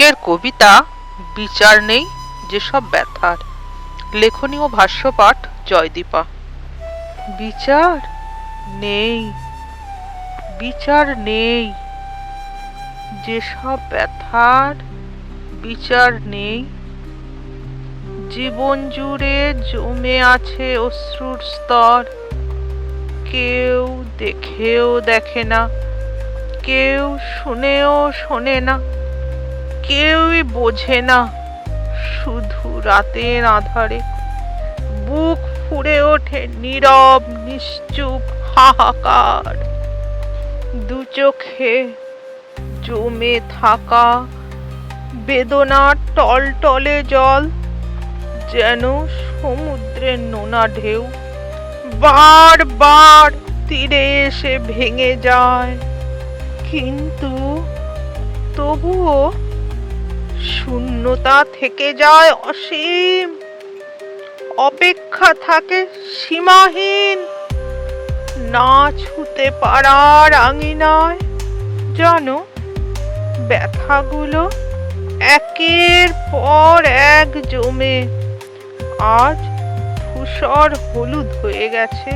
আজকের কবিতা, বিচার নেই, যেসব ব্যথার। লেখনী ও ভাষ্যপাঠ জয়দীপা। বিচার নেই বিচার নেই, যেসব ব্যথার, বিচার নেই। জীবন জুড়ে জমে আছে অশ্রুর স্তর। কেউ দেখেও দেখে না, কেউ শুনেও শোনে না। কেউই বোঝে না। শুধু রাতের আধারে বুক ফুড়ে ওঠে নীরব, নিশ্চুপ, হাহাকার। দু চোখে জমে থাকা বেদনার টলটলে জল যেন সমুদ্রের নোনা ঢেউ বারবার তীরে এসে ভেঙে যায়। কিন্তু তবুও শূন্যতা থেকে যায় অসীম। অপেক্ষা থাকে সীমাহীন। না ছুতে পারার আঙিনায় জানো, ব্যথাগুলো একের পর এক জমে। আজ ধূসর হলুদ হয়ে গেছে।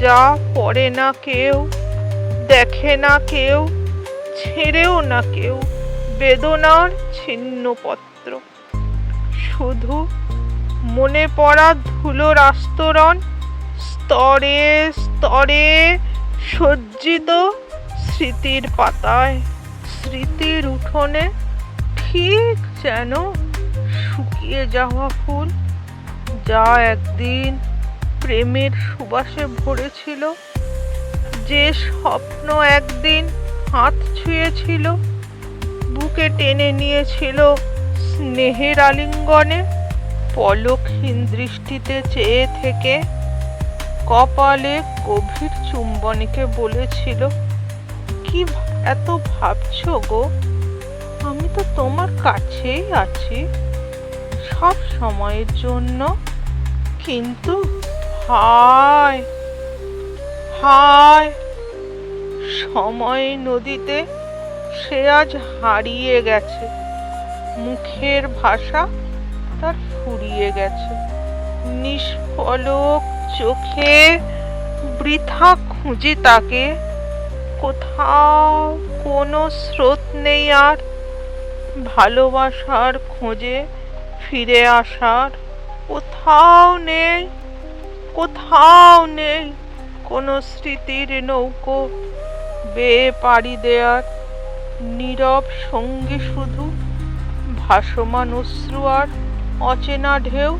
যা পড়ে না কেউ, দেখে না কেউ, ছেড়েও না কেউ। বেদনার ছিন্নপত্র। শুধু মনে পড়া ধুলোর আস্তরণ স্তরে স্তরে সজ্জিত স্মৃতির পাতায়। স্মৃতির উঠোনে ঠিক যেন শুকিয়ে যাওয়া ফুল, যা একদিন প্রেমের সুবাসে ভরেছিল। যে স্বপ্ন একদিন হাত ছুঁয়েছিল বুকে টেনে নিয়েছিল স্নেহের আলিঙ্গনে, পলকহীন দৃষ্টিতে চেয়ে থেকে কপালে গভীর চুম্বনীকে বলেছিল, কি এত ভাবছ গো? আমি তো তোমার কাছেই আছি। সব সময়ের জন্য কিন্তু হায় হায়, সময় নদীতে সে আজ হারিয়ে গেছে। মুখের ভাষা তার ফুরিয়ে গেছে। নিষ্ফলক চোখে বৃথা খুঁজি তাকে। কোথাও কোনো স্রোত নেই আর। ভালোবাসার খোঁজে ফিরে আসার কোথাও নেই কোথাও নেই। কোনো স্মৃতির নৌকো বেয়ে পাড়ি দেয়ার নীরব সঙ্গী শুধু, ভাসমান অশ্রু আর অচেনা ঢেউ।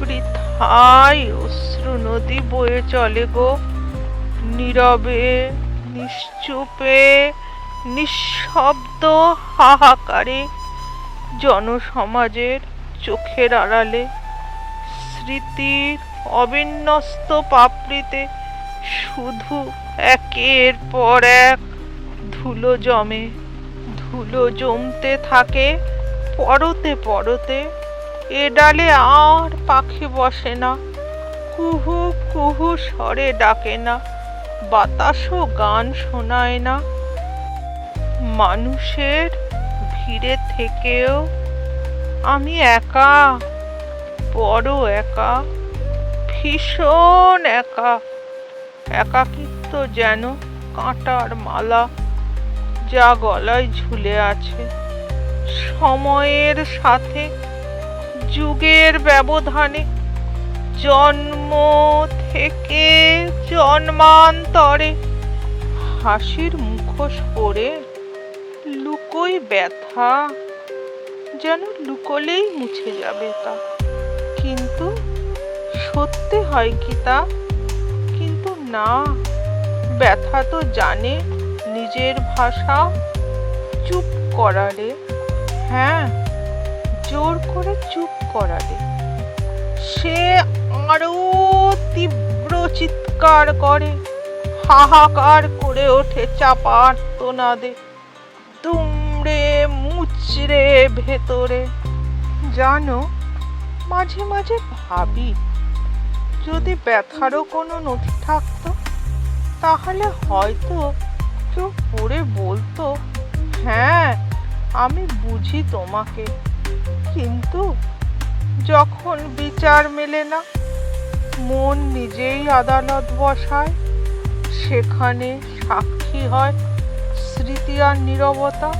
বৃথাই অশ্রু নদী বয়ে চলে গো। নীরবে, নিশ্চুপে, নিঃশব্দ হাহাকারে জনসমাজের চোখের আড়ালে। স্মৃতির অবিন্যস্ত পাপড়িতে শুধু একের পর এক ধুলো জমে, ধুলো জমতে থাকে পরতে পরতে। এ ডালে আর পাখি বসে না, কুহু কুহু স্বরে ডাকে না, বাতাসও গান শোনায় না। মানুষের ভিড়ে থেকেও আমি একা, বড় একা, ভীষণ একা। একাকিত্ব যেন কাঁটার মালা। যা গলায় ঝুলে আছে। সময়ের সাথে, যুগের ব্যবধানে, জন্ম থেকে জন্মান্তরে হাসির মুখোশ পরে লুকোই ব্যথা, যেন লুকোলেই মুছে যাবে তা। কিন্তু সত্যি হয় কি তা? কিন্তু না, ব্যথা তো জানে। নিজের ভাষা চুপ করালে হ্যাঁ জোর করে চুপ করালে, সে আরও তীব্র চিৎকার করে, হাহাকার করে ওঠে চাপার তোনাদে তুমড়ে মুচড়ে ভেতরে। জানো, মাঝে মাঝে ভাবি, যদি ব্যথারও কোনো নথি থাকতো, তাহলে হয়তো কেউ পড়ে বলতো হ্যাঁ আমি বুঝি তোমাকে। কিন্তু যখন বিচার মেলে না, মন নিজেই আদালত বসায়। সেখানে সাক্ষী হয় স্মৃতি আর নীরবতা।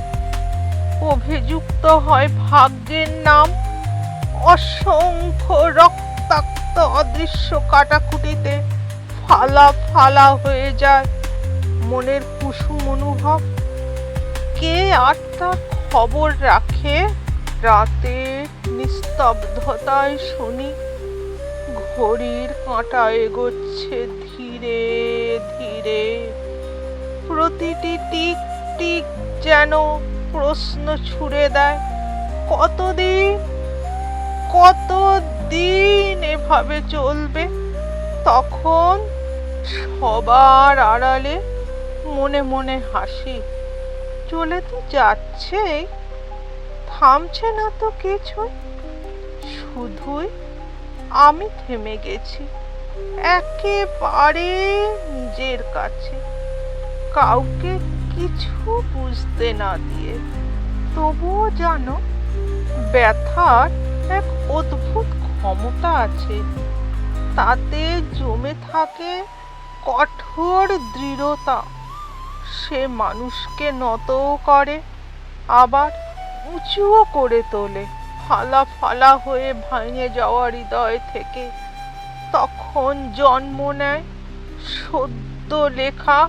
অভিযুক্ত হয় ভাগ্যের নাম। অসংখ্য রক্তাক্ত অদৃশ্য কাটাকুটিতে ফালা ফালা হয়ে যায়। মনের কুসুম অনুভব? কে আর তার খবর রাখে? রাতে নিস্তব্ধতায় শুনি ঘড়ির কাঁটা এগোচ্ছে ধীরে ধীরে। প্রতিটি টিক টিক যেন প্রশ্ন ছুড়ে দেয়, কতদিন? কতদিন এভাবে চলবে? তখন সবার আড়ালে মনে মনে হাসি। চলে তো যাচ্ছেই। থামছে না তো কিছুই। শুধুই আমি থেমে গেছি। একেবারে নিজের কাছে। কাউকে কিছু বুঝতে না দিয়ে। তবুও যেন ব্যথার এক অদ্ভুত ক্ষমতা আছে। তাতে জমে থাকে কঠোর দৃঢ়তা। সে মানুষকে নতও করে, আবার উঁচুও করে তোলে। ফালা ফালা হয়ে ভাঙে যাওয়া হৃদয় থেকে। তখন জন্ম নেয় সদ্য লেখা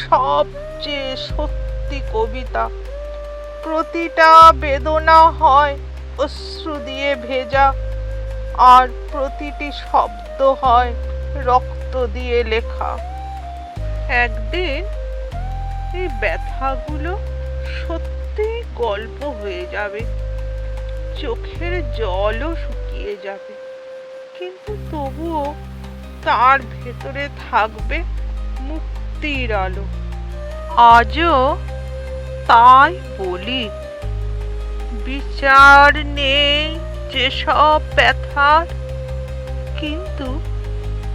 সবচেয়ে সত্যি কবিতা। প্রতিটা বেদনা হয় অশ্রু দিয়ে ভেজা, আর প্রতিটি শব্দ হয় রক্ত দিয়ে লেখা। একদিন এই ব্যথাগুলো সত্যি গল্প হয়ে যাবে। চোখের জলও শুকিয়ে যাবে। কিন্তু তবুও তার ভেতরে থাকবে মুক্তির আলো। আজও তাই বলি, বিচার নেই যেসব ব্যথার, কিন্তু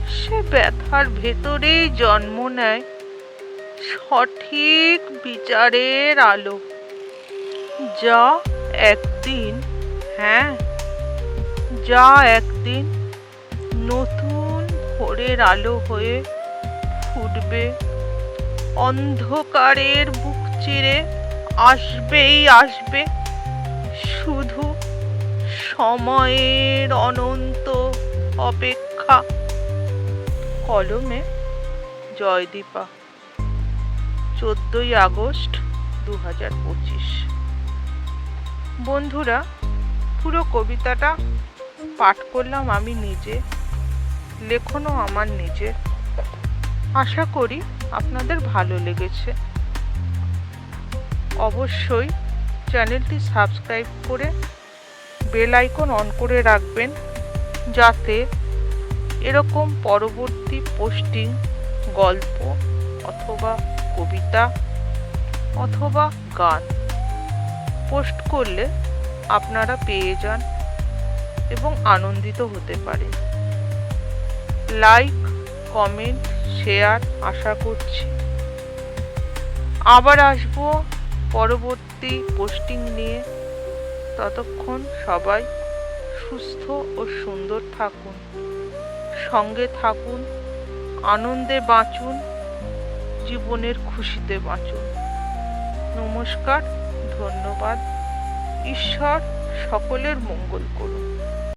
সে ব্যথার ভেতরেই জন্ম নেয় সঠিক বিচারের আলো। যা একদিন হ্যাঁ যা একদিন নতুন ভোরের আলো হয়ে ফুটবে। অন্ধকারের বুক চিরে আসবেই আসবে। শুধু সময়ের অনন্ত অপেক্ষা। কলমে জয়দীপা। চোদ্দই আগস্ট দু হাজার পঁচিশ। বন্ধুরা, পুরো কবিতাটা পাঠ করলাম আমি নিজে, লেখনও আমার নিজে। আশা করি আপনাদের ভালো লেগেছে। অবশ্যই চ্যানেলটি সাবস্ক্রাইব করে বেল আইকন অন করে রাখবেন, যাতে এরকম পরবর্তী পোস্টিং, গল্প অথবা কবিতা অথবা গান। পোস্ট করলে আপনারা পেয়ে যান এবং আনন্দিত হতে পারে লাইক, কমেন্ট, শেয়ার আশা করছি। আবার আসব পরবর্তী পোস্টিং নিয়ে। ততক্ষণ সবাই সুস্থ ও সুন্দর থাকুন, সঙ্গে থাকুন, আনন্দে বাঁচুন। জীবনের খুশিতে বাঁচুন নমস্কার ধন্যবাদ। ঈশ্বর সকলের মঙ্গল করুন।